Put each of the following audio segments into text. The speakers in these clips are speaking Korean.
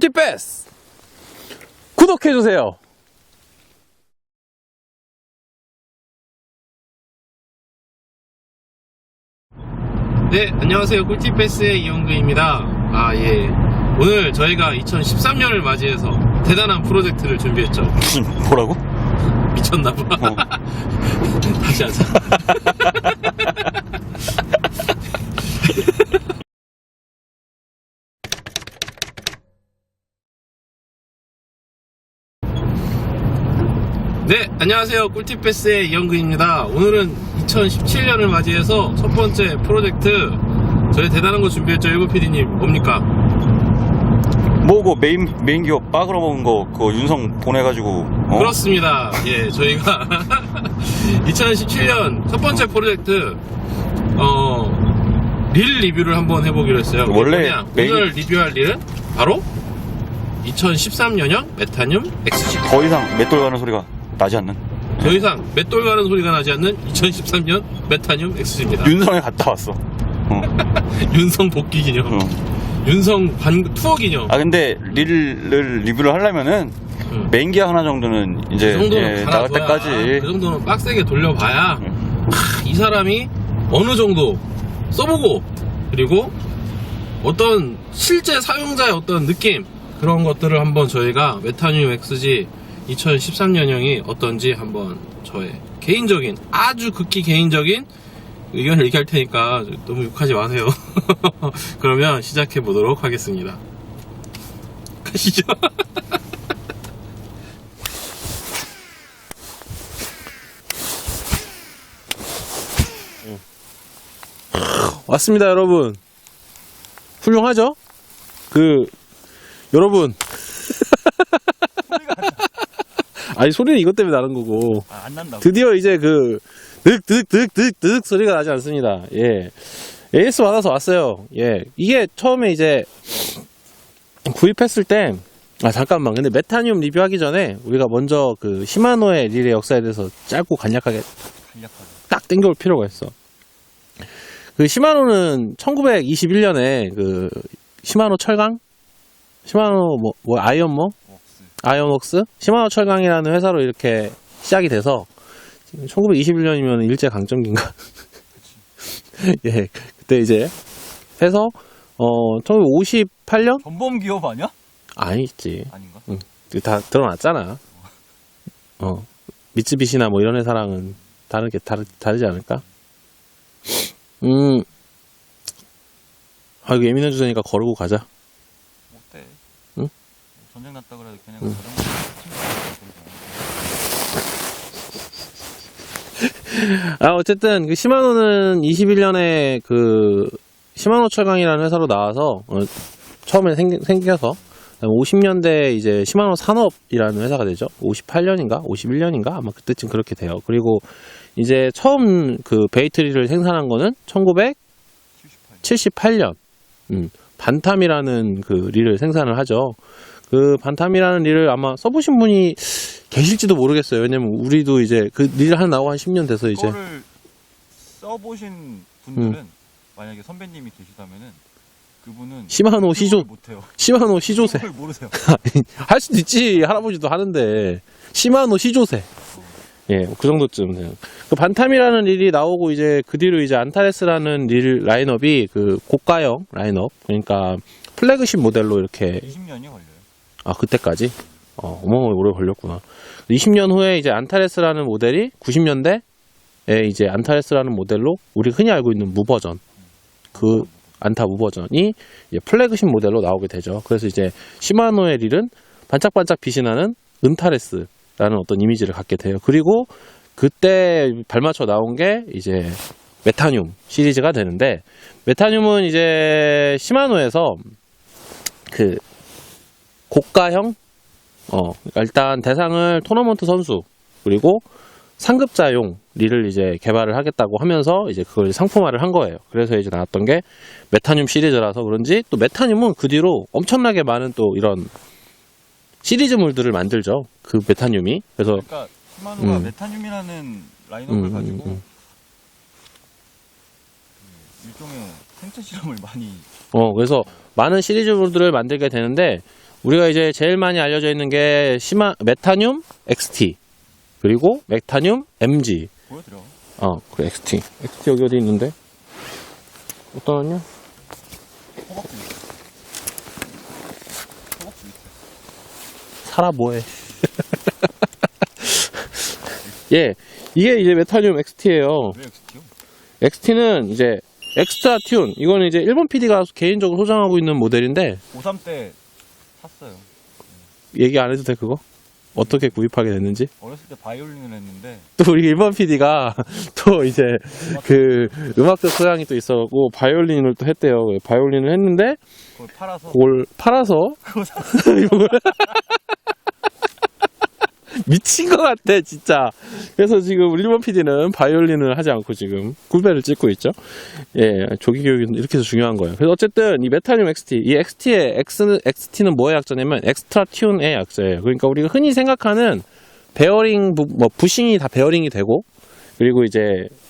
꿀팁 베스 구독해주세요. 네, 안녕하세요. 꿀팁패스의 이용근입니다. 아, 예. 오늘 저희가 2013년을 맞이해서 대단한 프로젝트를 준비했죠. 무슨 뭐라고? 미쳤나봐. 어. 다시 하자. 네, 안녕하세요. 꿀팁패스의 이영근입니다. 오늘은 2017년을 맞이해서 첫 번째 프로젝트 저희 대단한 거 준비했죠, 일곱 PD님. 뭡니까? 뭐고 메인 메인 기업 빠그러 먹은 거 그거 윤성 보내가지고 어? 그렇습니다. 예, 저희가 2017년 첫 번째 프로젝트 어, 릴 리뷰를 한번 해보기로 했어요. 원래? 메인- 오늘 리뷰할 릴은 바로 2013년형 메타늄 XG. 더 이상 맷돌 가는 소리가 나지 않는 더 이상 맷돌 가는 소리가 나지 않는 2013년 메타늄 XG입니다. 윤성에 갔다 왔어. 어, 윤성 복귀 기념, 어. 윤성 반 투어 기념. 아 근데 릴을 리뷰를 하려면은 음. 메인 기어 하나 정도는 그 이제 정도는 예, 나갈 갈아줘야, 때까지 그 정도는 빡세게 돌려봐야 음. 하, 이 사람이 어느 정도 써보고 그리고 어떤 실제 사용자의 어떤 느낌 그런 것들을 한번 저희가 메타늄 XG 2013년형이 어떤지 한번 저의 개인적인 아주 극히 개인적인 의견을 얘기할 테니까 너무 욕하지 마세요. 그러면 시작해 보도록 하겠습니다. 가시죠. 왔습니다, 여러분. 훌륭하죠? 그, 여러분. 아니, 소리는 이것 때문에 나는 거고. 아, 안 난다고. 드디어 이제 그, 득, 득, 득, 득, 득 소리가 나지 않습니다. 예. AS 받아서 왔어요. 예. 이게 처음에 이제 구입했을 때, 아, 잠깐만. 근데 메타늄 리뷰하기 전에 우리가 먼저 그 시마노의 릴의 역사에 대해서 짧고 간략하게 간략하게. 딱 땡겨올 필요가 있어. 그 시마노는 1921년에 그 시마노 철강, 시마노 뭐, 뭐 아이언 뭐. 아이언웍스, 시마노 철강이라는 회사로 이렇게 시작이 돼서 1921년이면 일제 강점기인가? 예, 그때 이제 해서 어 1958년 전범 기업 아니야? 아니지. 아닌가? 다 드러났잖아. 어. 미츠비시나 뭐 이런 회사랑은 다르게 다르, 다르지 않을까? 음. 아, 이거 예민한 주제니까 거르고 가자. 전쟁 났다 그래도 그냥 응. 아, 어쨌든, 그 시마노는 21년에 그, 시마노 철강이라는 회사로 나와서, 어, 처음에 생, 생겨서, 50년대 이제 시마노 산업이라는 회사가 되죠. 58년인가? 51년인가? 아마 그때쯤 그렇게 돼요. 그리고 이제 처음 그 베이트리를 생산한 거는 1978년. 음, 반탐이라는 그 릴을 생산을 하죠. 그 반탐이라는 릴을 아마 써보신 분이 계실지도 모르겠어요. 왜냐면 우리도 이제 그 릴 하나 나오고 한 10년 돼서 이제 이거를 써보신 분들은 만약에 선배님이 계시다면은 그분은 시마노 시조 못해요. 시마노 시조세 모르세요. 할 수도 있지 할아버지도 하는데 시마노 시조세 예 그 정도쯤 돼요. 그 반탐이라는 릴이 나오고 이제 그 뒤로 이제 안타레스라는 릴 라인업이 그 고가형 라인업 그러니까 플래그십 모델로 이렇게 20년이 걸려요. 아 그때까지? 어 어마어마하게 오래 걸렸구나. 20년 후에 이제 안타레스라는 모델이 90년대에 이제 안타레스라는 모델로 우리 흔히 알고 있는 무 버전 그 안타 무 버전이 이제 플래그십 모델로 나오게 되죠. 그래서 이제 시마노의 릴은 반짝반짝 빛이 나는 은타레스라는 어떤 이미지를 갖게 돼요. 그리고 그때 발맞춰 나온 게 이제 메타늄 시리즈가 되는데 메타늄은 이제 시마노에서 그 고가형 어 그러니까 일단 대상을 토너먼트 선수 그리고 상급자용 릴을 이제 개발을 하겠다고 하면서 이제 그걸 상품화를 한 거예요. 그래서 이제 나왔던 게 메타늄 시리즈라서 그런지 또 메타늄은 그 뒤로 엄청나게 많은 또 이런 시리즈물들을 만들죠. 그 메타늄이. 그래서 그러니까 시마노가 음. 메타늄이라는 라인업을 음, 음, 가지고 음. 일종의 생체 실험을 많이 어 그래서 많은 시리즈물들을 만들게 되는데 우리가 이제 제일 많이 알려져 있는 게 시마 메타늄 XT 그리고 메타늄 MG. 보여드려. 어, 그래 XT. XT 여기 어디 있는데? 허벅지. 허벅지 밑에. 살아 뭐해? 예, 이게 이제 메타늄 XT예요. 왜 XT요? XT는 이제 엑스트라 튠. 이거는 이제 일본 PD가 개인적으로 소장하고 있는 모델인데 고3 때 샀어요. 얘기 안 해도 돼 그거? 어떻게 구입하게 됐는지? 어렸을 때 바이올린을 했는데 또 우리 일본 PD가 또 이제 그 음악적 소양이 또 있어갖고 바이올린을 또 했대요. 바이올린을 했는데 그걸 팔아서 그걸 팔아서 그거 사. 미친 것 같아 진짜. 그래서 지금 우리 일본 PD는 바이올린을 하지 않고 지금 꿀배를 찍고 있죠. 예, 조기 교육은 이렇게 해서 중요한 거예요. 그래서 어쨌든 이 메타늄 XT, 이 XT의 X, XT는 뭐의 약자냐면 엑스트라 튠의 약자예요. 그러니까 우리가 흔히 생각하는 베어링 부, 뭐 부싱이 다 베어링이 되고 그리고 이제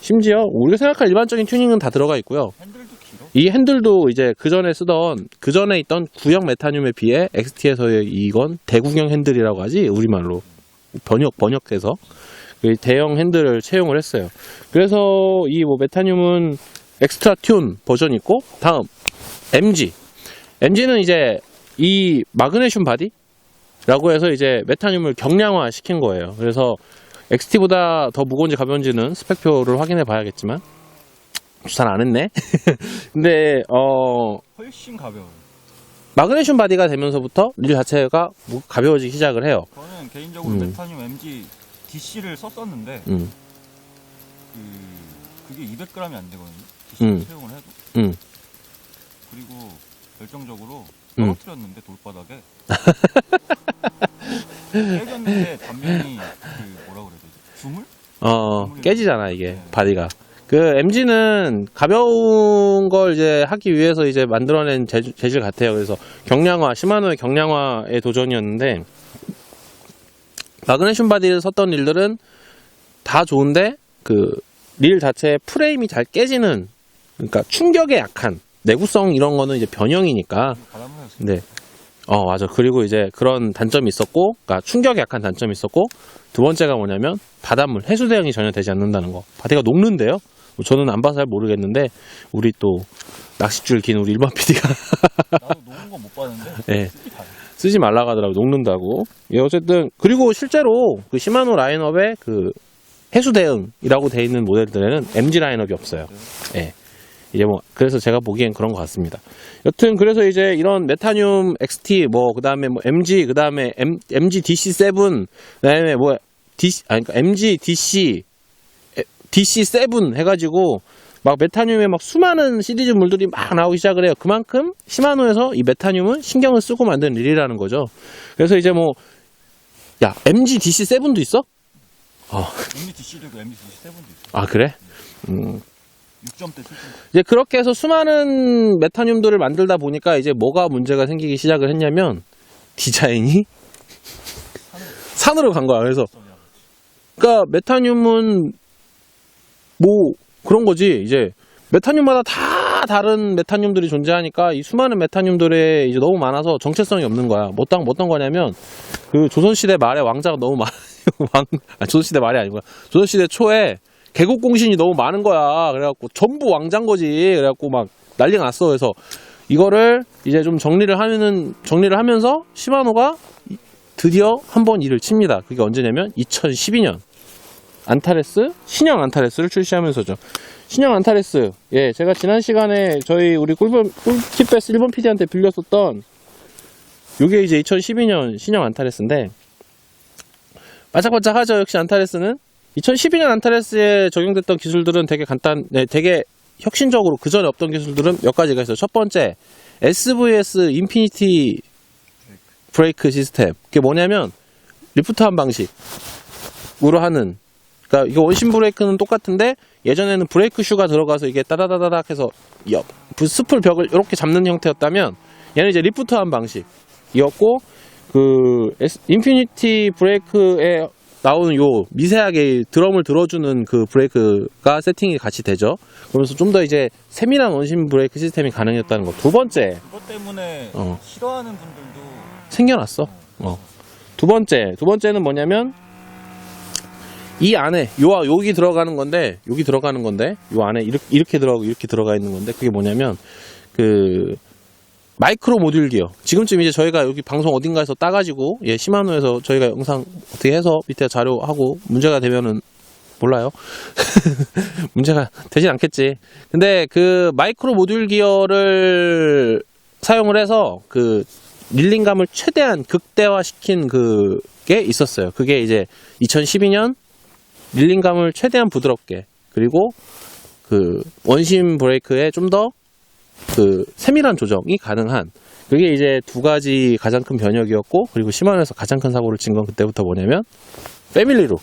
심지어 우리가 생각할 일반적인 튜닝은 다 들어가 있고요. 이 핸들도 이제 그 전에 쓰던 그 전에 있던 구형 메타늄에 비해 XT에서의 이건 대구형 핸들이라고 하지 우리말로 번역 번역해서 그 대형 핸들을 채용을 했어요. 그래서 이 뭐 메타늄은 엑스트라 튠 버전 있고 다음 MG MG는 이제 이 마그네슘 바디라고 해서 이제 메타늄을 경량화 시킨 거예요. 그래서 XT보다 더 무거운지 가벼운지는 스펙표를 확인해 봐야겠지만 잘 안 했네. 근데 어 훨씬 가벼워요. 마그네슘 바디가 되면서부터 릴 자체가 무- 가벼워지기 시작을 해요. 저는 개인적으로 음. 메타늄 MG DC를 썼었는데 음, 그 그게 200g이 안 되거든요. DC 음. 채용을 해도. 음. 그리고 결정적으로 음. 떨어뜨렸는데 돌바닥에 깨졌는데 단면이 그 뭐라 그래야 되지? 주물? 어 깨지잖아 이게 네. 바디가. 그 MG는 가벼운 걸 이제 하기 위해서 이제 만들어낸 재질, 재질 같아요. 그래서 경량화, 시마노의 경량화의 도전이었는데 마그네슘 바디를 썼던 릴들은 다 좋은데 그 릴 자체의 프레임이 잘 깨지는 그러니까 충격에 약한 내구성 이런 거는 이제 변형이니까 네. 어, 맞아. 그리고 이제 그런 단점이 있었고, 그러니까 충격에 약한 단점이 있었고, 두 번째가 뭐냐면, 바닷물, 해수 대응이 전혀 되지 않는다는 거. 바디가 녹는데요? 뭐 저는 안 봐서 잘 모르겠는데, 우리 또, 낚싯줄 긴 우리 일반 PD가, 나도 녹은 건 못 봤는데 네. 쓰기 다 쓰지 말라고 하더라고, 녹는다고. 예, 어쨌든, 그리고 실제로, 그 시마노 라인업에 그, 해수 대응이라고 돼 있는 모델들에는 MG 라인업이 없어요. 예. 이제 뭐, 그래서 제가 보기엔 그런 것 같습니다. 여튼, 그래서 이제 이런 메타늄 XT, 뭐, 그 다음에 뭐, MG, 그 다음에 MG DC7, 그 다음에 뭐, DC, 아니, 그러니까 MG DC, 에, DC7 해가지고, 막 메타늄에 막 수많은 시리즈 물들이 막 나오기 시작을 해요. 그만큼 시마노에서 이 메타늄은 신경을 쓰고 만든 릴이라는 거죠. 그래서 이제 뭐, 야, MG DC7도 있어? MG DC도 있고 MG DC7도 있어. 아, 그래? 음, 6점대 7점. 이제 그렇게 해서 수많은 메타늄들을 만들다 보니까 이제 뭐가 문제가 생기기 시작을 했냐면 디자인이 산으로 간 거야. 그래서 그러니까 메타늄은 뭐 그런 거지. 이제 메타늄마다 다 다른 메타늄들이 존재하니까 이 수많은 메타늄들에 이제 너무 많아서 정체성이 없는 거야. 뭐 어떤 어떤 거냐면 그 조선시대 말에 왕자가 너무 많 왕 아, 조선시대 말이 아니고 조선시대 초에 개국공신이 너무 많은 거야. 그래갖고 전부 왕자인 거지. 그래갖고 막 난리가 났어. 그래서 이거를 이제 좀 정리를 하면은 정리를 하면서 시마노가 이- 드디어 한 번 일을 칩니다. 그게 언제냐면 2012년 안타레스 신형 안타레스를 출시하면서죠. 신형 안타레스 예 제가 지난 시간에 저희 우리 꿀벌 꿀팁베스 일본 PD한테 빌렸었던 요게 이제 2012년 신형 안타레스인데 바짝바짝하죠 역시 안타레스는 2012년 안타레스에 적용됐던 기술들은 되게 간단 네, 되게 혁신적으로 그 전에 없던 기술들은 몇 가지가 있어요. 첫 번째 SVS 인피니티 브레이크 시스템. 그게 뭐냐면 리프트한 방식으로 하는. 그러니까 이거 원심 브레이크는 똑같은데 예전에는 브레이크 슈가 들어가서 이게 따다다다닥 해서 옆그 숲을 벽을 이렇게 잡는 형태였다면 얘는 이제 리프트한 방식이었고 그 인피니티 브레이크에 나오는 요 미세하게 드럼을 들어주는 그 브레이크가 세팅이 같이 되죠. 그러면서 좀 더 이제 세밀한 원심 브레이크 시스템이 가능했다는 거. 두 번째, 그것 때문에 어. 싫어하는 분들도 생겨났어. 어. 두 번째, 두 번째는 뭐냐면 이 안에 요 여기 들어가는 건데 여기 들어가는 건데 요 안에 이렇게 이렇게 들어가고 이렇게 들어가 있는 건데 그게 뭐냐면 그 마이크로 모듈 기어. 지금쯤 이제 저희가 여기 방송 어딘가에서 따가지고 예 시마노에서 저희가 영상 어떻게 해서 밑에 자료하고 문제가 되면은 몰라요. 문제가 되진 않겠지. 근데 그 마이크로 모듈 기어를 사용을 해서 그 릴링감을 최대한 극대화시킨 그게 있었어요. 그게 이제 2012년 릴링감을 최대한 부드럽게 그리고 그 원심 브레이크에 좀 더 그 세밀한 조정이 가능한 그게 이제 두 가지 가장 큰 변혁이었고 그리고 시마노에서 가장 큰 사고를 친 건 그때부터 뭐냐면 패밀리로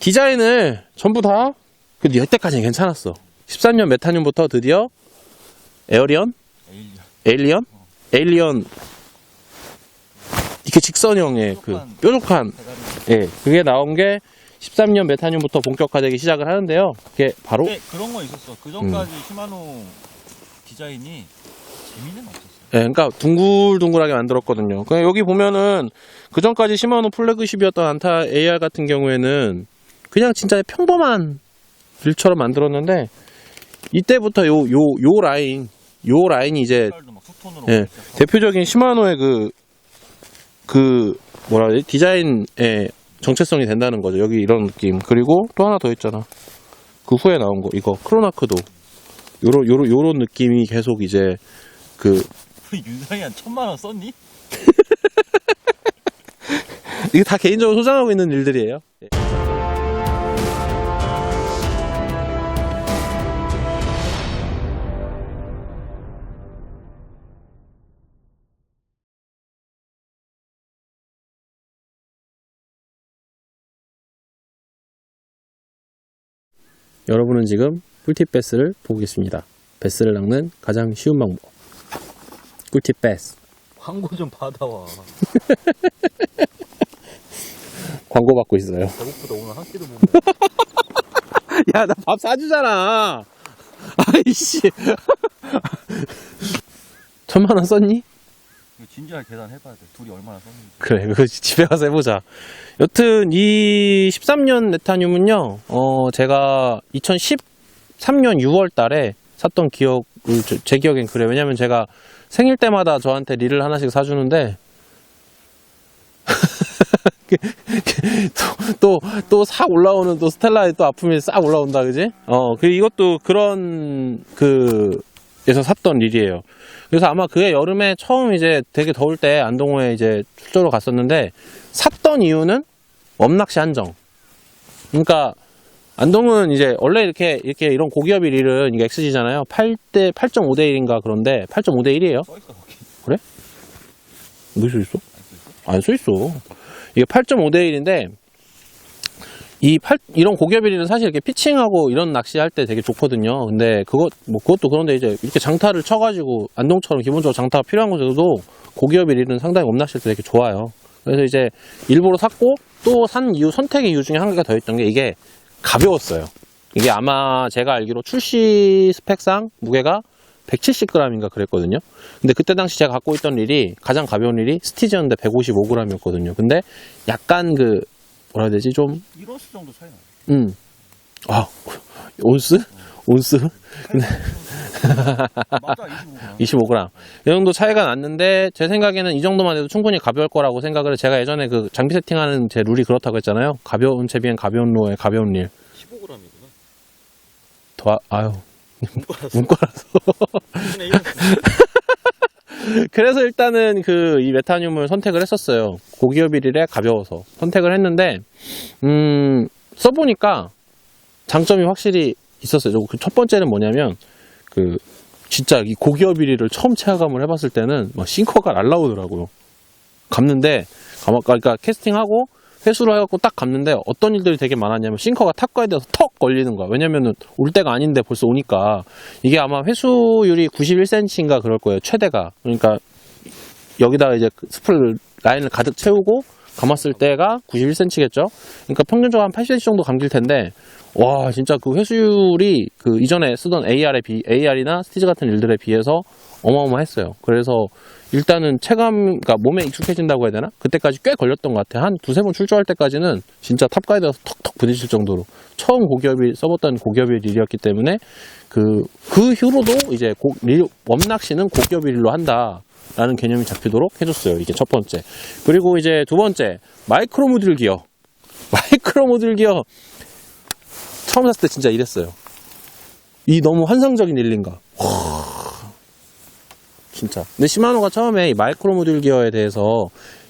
디자인을 전부 다 근데 여태까지는 괜찮았어 13년 메타늄부터 드디어 에어리언 에일리언. 에일리언 이렇게 직선형의 그 뾰족한 대가리. 예 그게 나온 게 13년 메타늄부터 본격화되기 시작을 하는데요 그게 바로 근데 그런 거 있었어. 그 전까지 시마노 디자인이 재미는 없었어. 예, 그러니까 둥글둥글하게 만들었거든요. 그냥 여기 보면은 그 전까지 시마노 플래그십이었던 안타 AR 같은 경우에는 그냥 진짜 평범한 일처럼 만들었는데 이때부터 요 요 요 라인 요 라인이 이제 색깔도 막 투톤으로. 예, 하고. 대표적인 시마노의 그, 그, 뭐라 그러지? 디자인의 정체성이 된다는 거죠. 여기 이런 느낌. 그리고 또 하나 더 있잖아. 그 후에 나온 거. 이거, 크로나크도. 요런, 요런, 요런 느낌이 계속 이제, 그, 윤상이 한 천만 원 썼니? 이게 다 개인적으로 소장하고 있는 일들이에요. 여러분은 지금 꿀팁 베스를 보고 계십니다. 베스를 낚는 가장 쉬운 방법. 꿀팁 베스. 광고 좀 받아와. 광고 받고 있어요. 배고프다 오늘 한 끼도 못 먹어. 야, 나 밥 사주잖아. 아이씨. 천만 원 썼니? 진지하게 계산해봐야 돼. 둘이 얼마나 썼는지. 그래, 그거 집에 가서 해보자. 여튼, 이 13년 네타늄은요, 어, 제가 2013년 6월 달에 샀던 기억을, 저- 제 기억엔 그래 요. 왜냐면 제가 생일 때마다 저한테 릴을 하나씩 사주는데, 또, 또싹 올라오는 또 스텔라에 또 아픔이 싹 올라온다, 그지? 어, 그, 이것도 그런, 그, 에서 샀던 릴이에요. 그래서 아마 그해 여름에 처음 이제 되게 더울 때 안동호에 이제 출조로 갔었는데, 샀던 이유는 웜낚시 한정. 그러니까, 안동은 이제 원래 이렇게, 이렇게 이런 고기업이 릴은 이게 XG잖아요. 8대, 8.5대 1인가 그런데, 8.5대 1이에요. 써있어 거기. 왜써 있어? 안 써 있어. 이게 8.5대 1인데 이 8, 이런 고개비리는 사실 이렇게 피칭하고 이런 낚시할 때 되게 좋거든요. 근데 그것 뭐 그것도 그런데 이제 이렇게 장타를 쳐가지고 안동처럼 기본적으로 장타가 필요한 곳에서도 고기업비리는 상당히 옴낚시할 때 되게 좋아요. 그래서 이제 일부러 샀고 또 산 이유 선택의 이유 중에 한 개가 더 있던 게 이게 가벼웠어요. 이게 아마 제가 알기로 출시 스펙상 무게가 170g인가 그랬거든요. 근데 그때 당시 제가 갖고 있던 릴이 가장 가벼운 릴이 스티즈였는데 155g이었거든요. 근데 약간 그 뭐라 해야 되지 좀 1원스 정도 차이 나. 음. 아, 온스? 온스? 맞아 25g. 25g. 이 정도 차이가 났는데, 제 생각에는 이 정도만 해도 충분히 가벼울 거라고 생각을, 해. 제가 예전에 그 장비 세팅하는 제 룰이 그렇다고 했잖아요. 가벼운 채비엔 가벼운 로에 가벼운 릴. 15g이구나. 더, 아유, 문과라서. 문과라서. 1원스. 그래서 일단은 그 이 메타늄을 선택을 했었어요. 고기업일에 가벼워서 선택을 했는데 음 써보니까 장점이 확실히 있었어요. 그첫 번째는 뭐냐면 그 진짜 이 고기업일이를 처음 체감을 해봤을 때는 막 싱커가 날라오더라고요. 감아 그러니까 캐스팅하고 회수를 해갖고 딱 감는데 어떤 일들이 되게 많았냐면 싱커가 탑가에 대해서 턱 걸리는 거야. 왜냐면은 올 때가 아닌데 벌써 오니까 이게 아마 회수율이 91cm인가 그럴 거예요. 최대가. 그러니까 여기다가 이제 그 스풀 라인을 가득 채우고 감았을 때가 91cm겠죠? 그러니까 평균적으로 한 80cm 정도 감길 텐데, 와, 진짜 그 회수율이 그 이전에 쓰던 AR에 비, AR이나 스티즈 같은 일들에 비해서 어마어마했어요. 그래서 일단은 체감, 그러니까 몸에 익숙해진다고 해야 되나? 그때까지 꽤 걸렸던 것 같아요. 한 두세 번 출조할 때까지는 진짜 탑가이드에서 턱턱 부딪힐 정도로 처음 고기업이 써봤던 고기업의 릴이었기 때문에 그, 그 후로도 이제 고, 릴, 웜낚시는 고기업의 릴로 한다. 라는 개념이 잡히도록 해줬어요. 이게 첫 번째. 그리고 이제 두 번째, 마이크로 모듈 기어. 마이크로 모듈 기어. 처음 샀을 때 진짜 이랬어요. 이 너무 환상적인 릴링가. 와, 진짜. 근데 시마노가 처음에 이 마이크로 모듈 기어에 대해서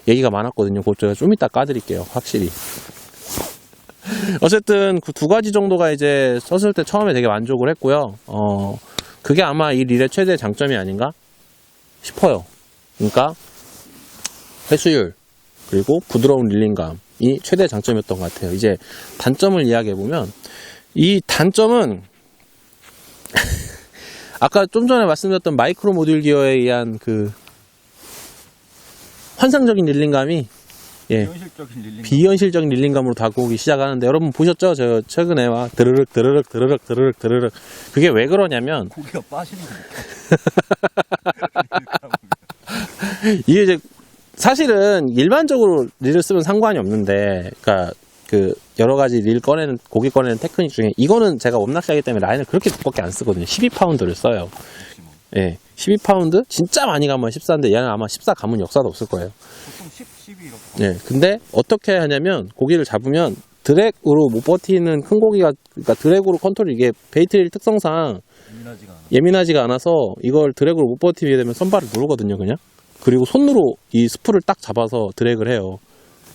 얘기가 많았거든요. 그것 제가 좀 이따 까드릴게요. 확실히. 어쨌든 그 두 가지 정도가 이제 썼을 때 처음에 되게 만족을 했고요. 어, 그게 아마 이 릴의 최대 장점이 아닌가 싶어요. 그러니까 회수율 그리고 부드러운 릴링감이 최대 장점이었던 것 같아요. 이제 단점을 이야기해 보면 이 단점은 아까 좀 전에 말씀드렸던 마이크로 모듈 기어에 의한 그 환상적인 릴링감이 예, 현실적인 릴링. 비현실적인 릴링감으로 다가오기 시작하는데 여러분 보셨죠? 저 최근에 막 드르륵 드르륵 드르륵 드르륵 드르륵 그게 왜 그러냐면 고기가 빠지는 거 이게 이제 사실은 일반적으로 릴을 쓰면 상관이 없는데 그러니까 그 여러 가지 릴 꺼내는 고기 꺼내는 테크닉 중에 이거는 제가 웜낚시하기 때문에 라인을 그렇게 두껍게 안 쓰거든요. 12파운드를 써요. 예. 12파운드 진짜 많이 가면 14인데 얘는 아마 14 감은 역사도 없을 거예요. 보통 10, 12 이렇게. 예. 근데 어떻게 하냐면 고기를 잡으면 드랙으로 못 버티는 큰 고기가 그러니까 드랙으로 컨트롤 이게 베이트릴 특성상 예민하지가. 예민하지가 않아서 이걸 드랙으로 못 버티게 되면 선발을 누르거든요, 그냥. 그리고 손으로 이 스프를 딱 잡아서 드랙을 해요.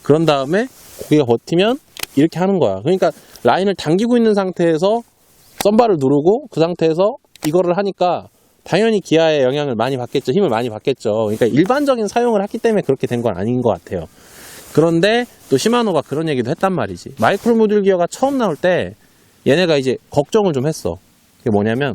그런 다음에 고기가 버티면 이렇게 하는 거야. 그러니까 라인을 당기고 있는 상태에서 썬바를 누르고 그 상태에서 이거를 하니까 당연히 기아의 영향을 많이 받겠죠. 힘을 많이 받겠죠. 그러니까 일반적인 사용을 했기 때문에 그렇게 된 건 아닌 것 같아요. 그런데 또 시마노가 그런 얘기도 했단 말이지. 마이크로 모듈 기어가 처음 나올 때 얘네가 이제 걱정을 좀 했어. 그게 뭐냐면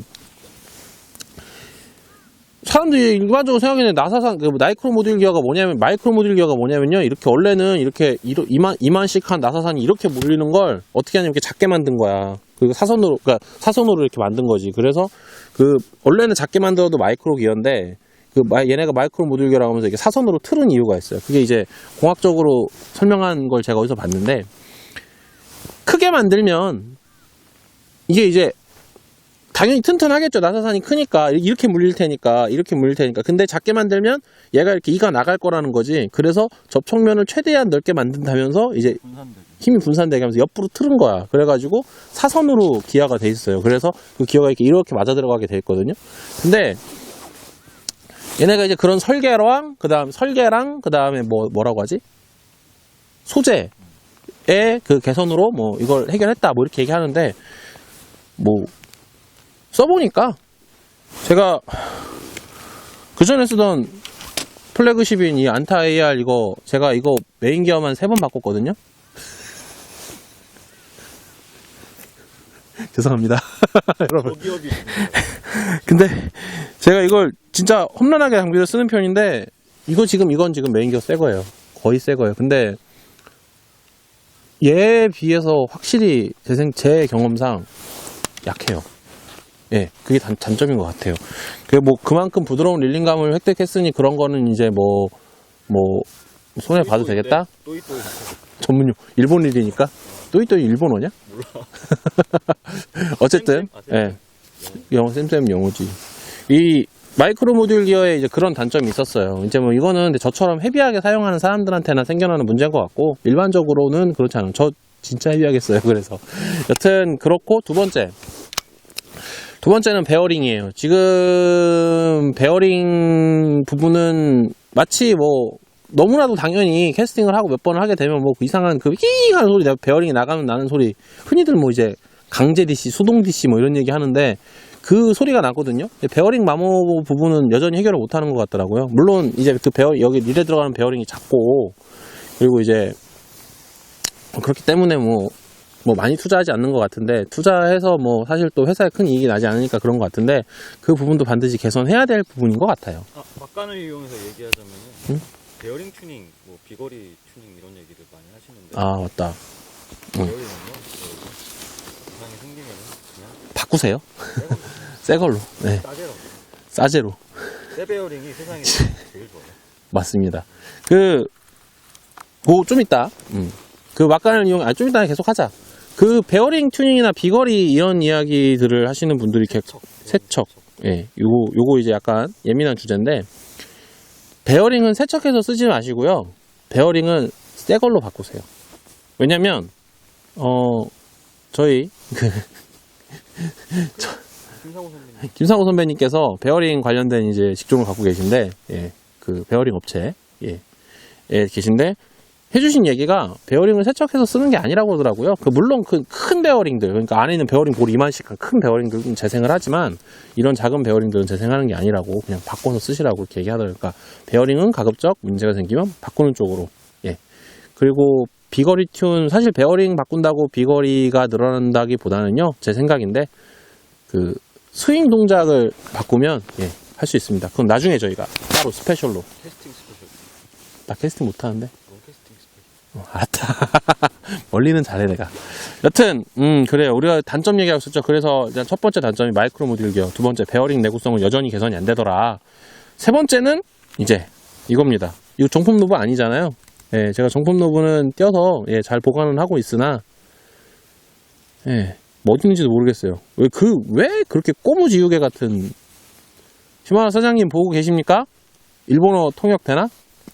사람들이 일반적으로 생각하는 나사상 그 나이크로 모듈 기어가 뭐냐면 마이크로 모듈 기어가 뭐냐면요. 이렇게 원래는 이렇게 이만 이만씩 한 나사산이 이렇게 몰리는 걸 어떻게 하냐면 이렇게 작게 만든 거야. 그리고 사선으로 그러니까 사선으로 이렇게 만든 거지. 그래서 그 원래는 작게 만들어도 마이크로 기어인데 그 마- 얘네가 마이크로 모듈 기어라고 하면서 이게 사선으로 틀은 이유가 있어요. 그게 이제 공학적으로 설명한 걸 제가 어디서 봤는데 크게 만들면 이게 이제 당연히 튼튼하겠죠. 나사산이 크니까 이렇게 물릴 테니까 이렇게 물릴 테니까. 근데 작게 만들면 얘가 이렇게 이가 나갈 거라는 거지. 그래서 접촉면을 최대한 넓게 만든다면서 이제 분산되게. 힘이 분산되게 하면서 옆으로 틀은 거야. 그래가지고 사선으로 기아가 돼 있어요. 그래서 그 기어가 이렇게 이렇게 맞아 들어가게 돼 있거든요. 근데 얘네가 이제 그런 설계랑 그다음 설계랑 그다음에 뭐 뭐라고 하지? 소재의 그 개선으로 뭐 이걸 해결했다 뭐 이렇게 얘기하는데 뭐 써보니까 제가 그 전에 쓰던 플래그십인 이 안타 AR 이거 제가 이거 메인 기어만 세 번 바꿨거든요. 죄송합니다. 여러분. 고기업이 근데 제가 이걸 진짜 험난하게 장비를 쓰는 편인데 이거 지금 이건 지금 메인 기어 새 거예요. 거의 새 거예요. 근데 얘에 비해서 확실히 제, 생, 제 경험상 약해요. 예, 그게 단, 단점인 것 같아요. 그뭐 그만큼 부드러운 릴링감을 획득했으니 그런 거는 이제 뭐 뭐 손에 봐도 되겠다. 또이또이. 전문용 일본 릴이니까 또이또이 일본어냐? 몰라. 어쨌든 쌤쌤? 아, 예 영어 쌤쌤 영어지 이 마이크로 모듈 기어에 이제 그런 단점이 있었어요 이제 뭐 이거는 저처럼 헤비하게 사용하는 사람들한테나 생겨나는 문제인 것 같고 일반적으로는 그렇지 않아요 저 진짜 헤비하게 써요 그래서 여튼 그렇고 두 번째 두 번째는 베어링이에요 지금 베어링 부분은 마치 뭐 너무나도 당연히 캐스팅을 하고 몇 번을 하게 되면 뭐그 이상한 그 휘하는 소리 베어링이 나가면 나는 소리 흔히들 뭐 이제 강제 DC, 수동 DC 뭐 이런 얘기 하는데 그 소리가 나거든요. 베어링 마모 부분은 여전히 해결을 못 하는 것 같더라고요. 물론 이제 그 베어 여기 릴에 들어가는 베어링이 작고 그리고 이제 그렇기 때문에 뭐 뭐 많이 투자하지 않는 것 같은데 투자해서 뭐 사실 또 회사에 큰 이익이 나지 않으니까 그런 것 같은데 그 부분도 반드시 개선해야 될 부분인 것 같아요. 아, 막간을 이용해서 얘기하자면은 응? 베어링 튜닝, 뭐 비거리 튜닝 이런 얘기를 아, 맞다. 배우리는요. 이상이 생기면 그냥 바꾸세요. 새 걸로. 네. 따제로. 싸제로. 새 베어링이 세상에서 제일 좋아요. 맞습니다. 그, 그, 좀 이따, 음. 그 막간을 이용, 아, 좀 이따 계속 하자. 그 베어링 튜닝이나 비거리 이런 이야기들을 하시는 분들이 개, 세척. 예, 요거, 요거 이제 약간 예민한 주제인데, 베어링은 세척해서 쓰지 마시고요. 베어링은 새 걸로 바꾸세요. 왜냐면, 어, 저희, 그, 김상우 선배님. 김상호 선배님께서 베어링 관련된 이제 직종을 갖고 계신데, 예, 그 베어링 업체, 예, 예, 계신데, 해주신 얘기가 베어링을 세척해서 쓰는 게 아니라고 하더라고요. 그, 물론 그 큰 베어링들, 그러니까 안에 있는 베어링 볼 이만씩한 큰 베어링들은 재생을 하지만, 이런 작은 베어링들은 재생하는 게 아니라고 그냥 바꿔서 쓰시라고 이렇게 얘기하더라고요. 그러니까 베어링은 가급적 문제가 생기면 바꾸는 쪽으로, 예. 그리고 비거리 튠, 사실 베어링 바꾼다고 비거리가 늘어난다기 보다는요, 제 생각인데, 그, 스윙 동작을 바꾸면 예, 할 수 있습니다. 그럼 나중에 저희가 따로 스페셜로 캐스팅 스페셜. 나 캐스팅 못하는데 알았다. 멀리는 잘해 내가. 여튼 음 그래요. 우리가 단점 얘기하고 있었죠. 그래서 일단 첫 번째 단점이 마이크로 모듈 기어, 두 번째 베어링 내구성은 여전히 개선이 안 되더라. 세 번째는 이제 이겁니다. 이거 정품 노브 아니잖아요. 예, 제가 정품 노브는 띄어서 예, 잘 보관은 하고 있으나 예, 뭐 어디 있는지도 모르겠어요. 왜 그 왜 그렇게 꼬무지우개 같은 시마나 사장님 보고 계십니까? 일본어 통역 되나?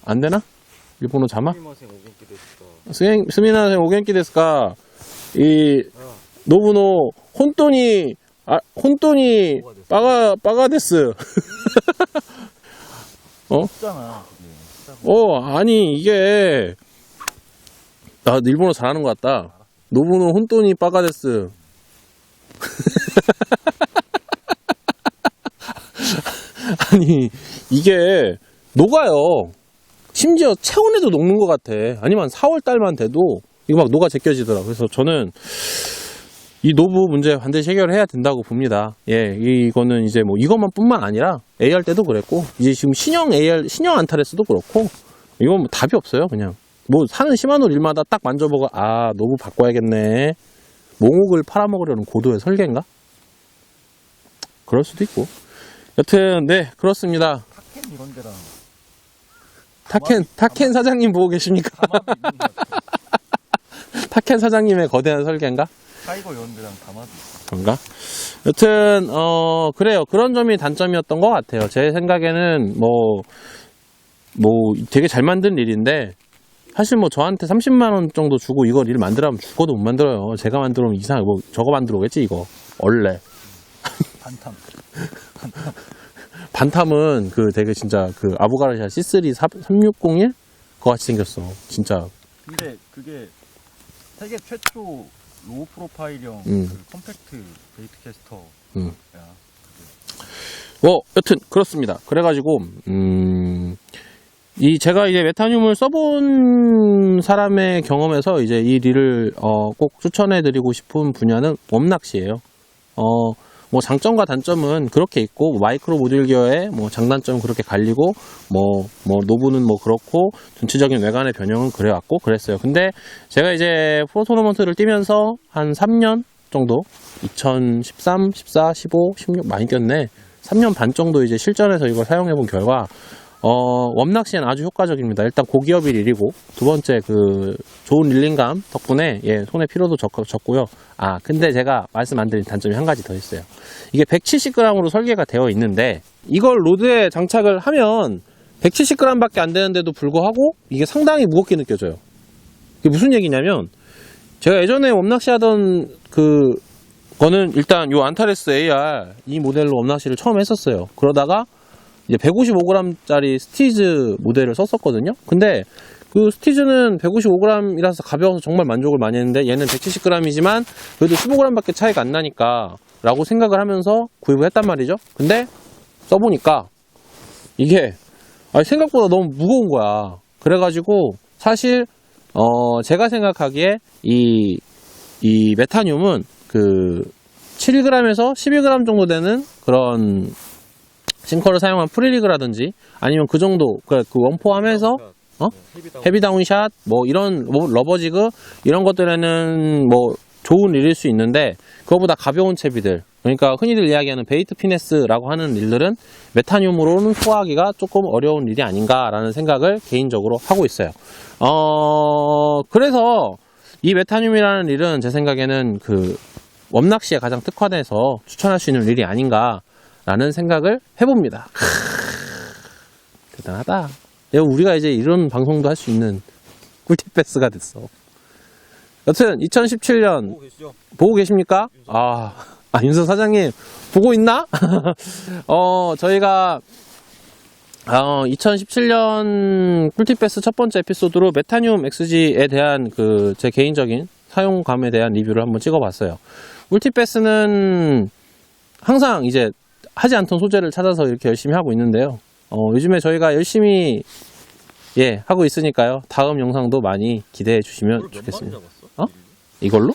안 되나? 일본어 자막? 스행 스미나 생 오겐키 데스까 이 노부노 혼돈이 아 혼돈이 빠가 빠가 데스 어? 잖아 어 아니 이게 나 일본어 잘하는 것 같다. 노부노 혼돈이 빠가 데스 아니 이게 녹아요. 심지어 체온에도 녹는 것 같아. 아니면 4월 달만 돼도, 이거 막 녹아 제껴지더라. 그래서 저는, 이 노브 문제 반드시 해결해야 된다고 봅니다. 예, 이거는 이제 뭐 이것만 뿐만 아니라 AR 때도 그랬고, 이제 지금 신형 AR, 신형 안타레스도 그렇고, 이건 뭐 답이 없어요, 그냥. 뭐 사는 시마노 일마다 딱 만져보고, 아, 노브 바꿔야겠네. 몽옥을 팔아먹으려는 고도의 설계인가? 그럴 수도 있고. 여튼, 네, 그렇습니다. 이런 데랑 타켄, 타켄 사장님 보고 계십니까? 담합이 있는 것 같아. 타켄 사장님의 거대한 설계인가? 타이거 데랑 담합이 있어. 그런가? 여튼, 어, 그래요. 그런 점이 단점이었던 것 같아요. 제 생각에는 뭐, 뭐, 되게 잘 만든 일인데, 사실 뭐 저한테 30만 원 정도 주고 이걸 일 만들라면 죽어도 못 만들어요. 제가 만들면 이상, 뭐, 저거 만들어오겠지, 이거. 원래. 반탐. 반탐은 그 되게 진짜 그 아부가르샤 C3 3601? 그거 같이 생겼어. 진짜. 근데 그게 세계 최초 로우 프로파일형 음. 그 컴팩트 데이트 캐스터야. 음. 뭐, 여튼, 그렇습니다. 그래가지고, 음, 이, 제가 이제 메타늄을 써본 사람의 경험에서 이제 이 릴을, 어, 꼭 추천해드리고 싶은 분야는 웜낚시예요 어, 뭐 장점과 단점은 그렇게 있고, 뭐 마이크로 모듈 기어의 뭐 장단점은 그렇게 갈리고, 뭐, 뭐, 노브는 뭐 그렇고, 전체적인 외관의 변형은 그래왔고, 그랬어요. 근데 제가 이제 프로 토너먼트를 뛰면서 한 3년 정도, 2013, 14, 15, 16 많이 뛰었네. 3년 반 정도 이제 실전에서 이걸 사용해 본 결과 어, 웜낚시엔 아주 효과적입니다. 일단 고기업이 릴이고 두 번째 그 좋은 릴링감 덕분에 예, 손의 피로도 적, 적고요. 아, 근데 제가 말씀 안 드린 단점이 한 가지 더 있어요. 이게 170g으로 설계가 되어 있는데 이걸 로드에 장착을 하면 170g밖에 안 되는데도 불구하고 이게 상당히 무겁게 느껴져요. 이게 무슨 얘기냐면 제가 예전에 웜낚시 하던 그 거는 일단 요 안타레스 AR 이 모델로 웜낚시를 처음 했었어요. 그러다가 이제 155g짜리 스티즈 모델을 썼었거든요. 근데 그 스티즈는 155g이라서 가벼워서 정말 만족을 많이 했는데 얘는 170g이지만 그래도 15g밖에 차이가 안 나니까 라고 생각을 하면서 구입을 했단 말이죠. 근데 써보니까 이게 아니, 생각보다 너무 무거운 거야. 그래가지고 사실 어 제가 생각하기에 이 이 메타늄은 그 7g에서 12g 정도 되는 그런 싱커를 사용한 프리리그라든지 아니면 그 정도 그, 그 원포함해서 어? 헤비다운. 헤비 다운샷 뭐 이런 뭐 러버지그 이런 것들에는 뭐 좋은 일일 수 있는데 그거보다 가벼운 채비들 그러니까 흔히들 이야기하는 베이트 피네스라고 하는 일들은 메타늄으로는 소화하기가 조금 어려운 일이 아닌가라는 생각을 개인적으로 하고 있어요. 어 그래서 이 메타늄이라는 일은 제 생각에는 그 웜낚시에 가장 특화돼서 추천할 수 있는 일이 아닌가 라는 생각을 해봅니다. 대단하다. 야, 우리가 이제 이런 방송도 할 수 있는 꿀팁 패스가 됐어. 여튼 2017년 보고? 보고 계십니까? 아, 아 윤서 사장님 보고 있나? 어 저희가 어, 2017년 꿀팁 패스 첫 번째 에피소드로 메타늄 XG에 대한 그 제 개인적인 사용감에 대한 리뷰를 한번 찍어봤어요. 꿀팁 패스는 항상 이제 하지 않던 소재를 찾아서 이렇게 열심히 하고 있는데요. 어, 요즘에 저희가 열심히 예 하고 있으니까요. 다음 영상도 많이 기대해 주시면 좋겠습니다. 어? 이걸로?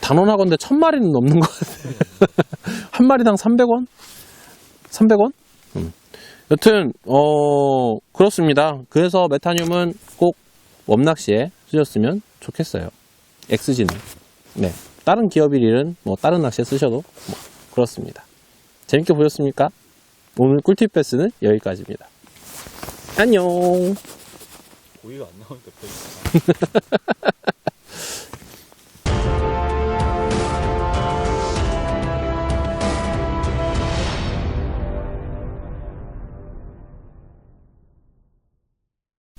단원하건데 천 마리는 넘는 것 같아. 한 마리당 300원? 300원? 음. 여튼, 어, 그렇습니다. 그래서 메타늄은 꼭 웜낚시에 쓰셨으면 좋겠어요. XG는. 네. 다른 기업일 일은 뭐 다른 낚시에 쓰셔도 뭐 그렇습니다. 재밌게 보셨습니까? 오늘 꿀팁 패스는 여기까지입니다. 안녕. 고기가 안 나오니까 별